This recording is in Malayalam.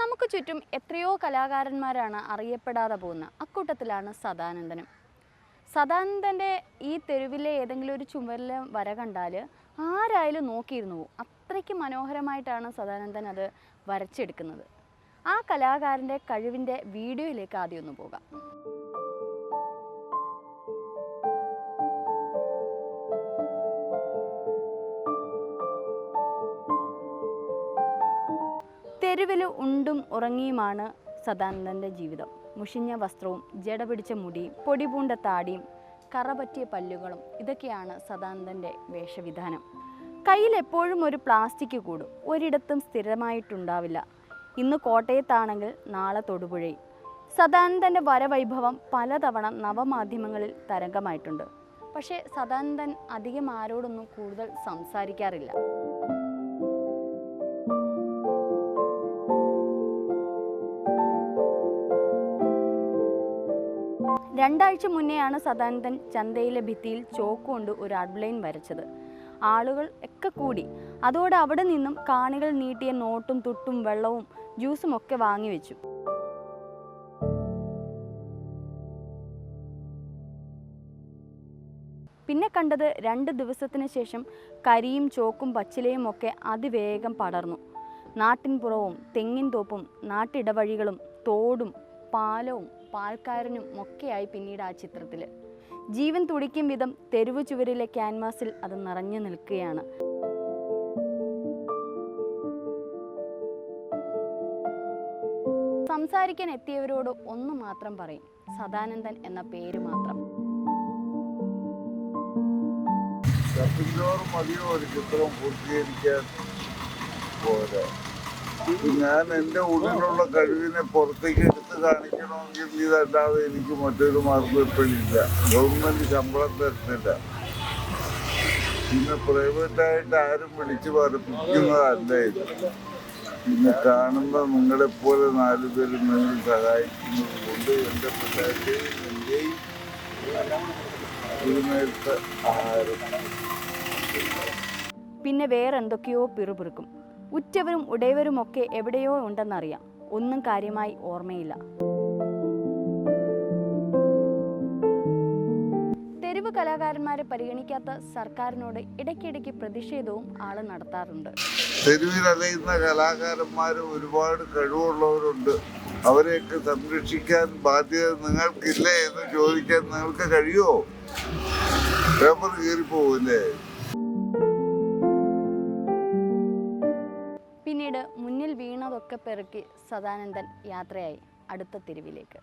നമുക്ക് ചുറ്റും എത്രയോ കലാകാരന്മാരാണ് അറിയപ്പെടാതെ പോകുന്നത് അക്കൂട്ടത്തിലാണ് സദാനന്ദനും. സദാനന്ദന്റെ ഈ തെരുവിലെ ഏതെങ്കിലും ഒരു ചുമരിലെ വര കണ്ടാൽ ആരായാലും നോക്കിയിരുന്നു പോകും. അത്രയ്ക്ക് മനോഹരമായിട്ടാണ് സദാനന്ദൻ അത് വരച്ചെടുക്കുന്നത്. ആ കലാകാരന്റെ കഴിവിന്റെ വീഡിയോയിലേക്ക് ആദ്യം ഒന്ന് പോകാം. തെരുവിൽ ഉണ്ടും ഉറങ്ങിയുമാണ് സദാനന്ദന്റെ ജീവിതം. മുഷിഞ്ഞ വസ്ത്രവും ജട പിടിച്ച മുടിയും പൊടിപൂണ്ട താടിയും കറപറ്റിയ പല്ലുകളും ഇതൊക്കെയാണ് സദാനന്ദന്റെ വേഷവിധാനം. കയ്യിൽ എപ്പോഴും ഒരു പ്ലാസ്റ്റിക് കൂടും. ഒരിടത്തും സ്ഥിരമായിട്ടുണ്ടാവില്ല. ഇന്ന് കോട്ടയത്താണെങ്കിൽ നാളെ തൊടുപുഴയിൽ. സദാനന്ദന്റെ വരവൈഭവം പലതവണ നവമാധ്യമങ്ങളിൽ തരംഗമായിട്ടുണ്ട്. പക്ഷേ സദാനന്ദൻ അധികം ആരോടൊന്നും കൂടുതൽ സംസാരിക്കാറില്ല. രണ്ടാഴ്ച മുന്നെയാണ് സദാനന്ദൻ ചന്തയിലെ ഭിത്തിയിൽ ചോക്ക് കൊണ്ട് ഒരു ഔട്ട്ലൈൻ വരച്ചത്. ആളുകൾ ഒക്കെ കൂടി അതോടെ അവിടെ നിന്നും കാണികൾ നീട്ടിയ നോട്ടും തുട്ടും വെള്ളവും ജ്യൂസും ഒക്കെ വാങ്ങിവെച്ചു പിന്നെ കണ്ടത് രണ്ട് ദിവസത്തിന് ശേഷം കരിയും ചോക്കും പച്ചിലയും ഒക്കെ അതിവേഗം പടർന്നു. നാട്ടിൻപുറവും തെങ്ങിൻ തോപ്പും നാട്ടിടവഴികളും തോടും പാലവും പാൽക്കാരനും ഒക്കെയായി പിന്നീട് ആ ചിത്രത്തിൽ ജീവൻ തുടിക്കും വിധം തെരുവ് ചുവരിലെ ക്യാൻവാസിൽ അത് നിറഞ്ഞു നിൽക്കുകയാണ്. സംസാരിക്കാൻ എത്തിയവരോട് ഒന്ന് മാത്രം പറയും. സദാനന്ദൻ എന്ന പേര് മാത്രം. മതിയോ ഒരു ചിത്രം പൂർത്തീകരിക്കാൻ പോലെ? ഞാൻ എന്റെ ഉള്ളിലുള്ള കഴിവിനെ പുറത്തേക്ക് എടുത്ത് കാണിക്കണമെങ്കിൽ ഇതല്ലാതെ എനിക്ക് മറ്റൊരു മാർഗം ഇപ്പോഴില്ല ഗവൺമെന്റ് ശമ്പളം തരുന്നില്ല. പിന്നെ പ്രൈവറ്റായിട്ട് ആരും വിളിച്ചു പറപ്പിക്കുന്നതല്ല ഇത്. പിന്നെ കാണുമ്പോ നിങ്ങളെപ്പോലെ നാലുപേരും നിങ്ങൾ സഹായിക്കുന്നത് കൊണ്ട് എന്റെ പിള്ളേരുടെയും നേരത്തെ ആഹാരം പിന്നെ വേറെന്തൊക്കെയോ പിറുപിറുക്കും. ഉറ്റവരും ഉടയവരുമൊക്കെ എവിടെയോ ഉണ്ടെന്നറിയാം. ഒന്നും കാര്യമായി ഓർമ്മയില്ല. തെരുവ് കലാകാരന്മാരെ പരിഗണിക്കാത്ത സർക്കാരിനോട് ഇടയ്ക്കിടയ്ക്ക് പ്രതിഷേധവും ആൾ നടത്താറുണ്ട്. തെരുവിലലയുന്ന കലാകാരന്മാർ ഒരുപാട് കഴിവുള്ളവരുണ്ട്. അവരെയൊക്കെ സംരക്ഷിക്കാൻ ബാധ്യത നിങ്ങൾക്കില്ലേ എന്ന് ചോദിക്കാൻ നിങ്ങൾക്ക് കഴിയുമോ? പേപ്പർ കീറിപ്പോവില്ലേ? പിന്നീട് മുന്നിൽ വീണതൊക്കെ പെറുക്കി സദാനന്ദൻ യാത്രയായി അടുത്ത തെരുവിലേക്ക്.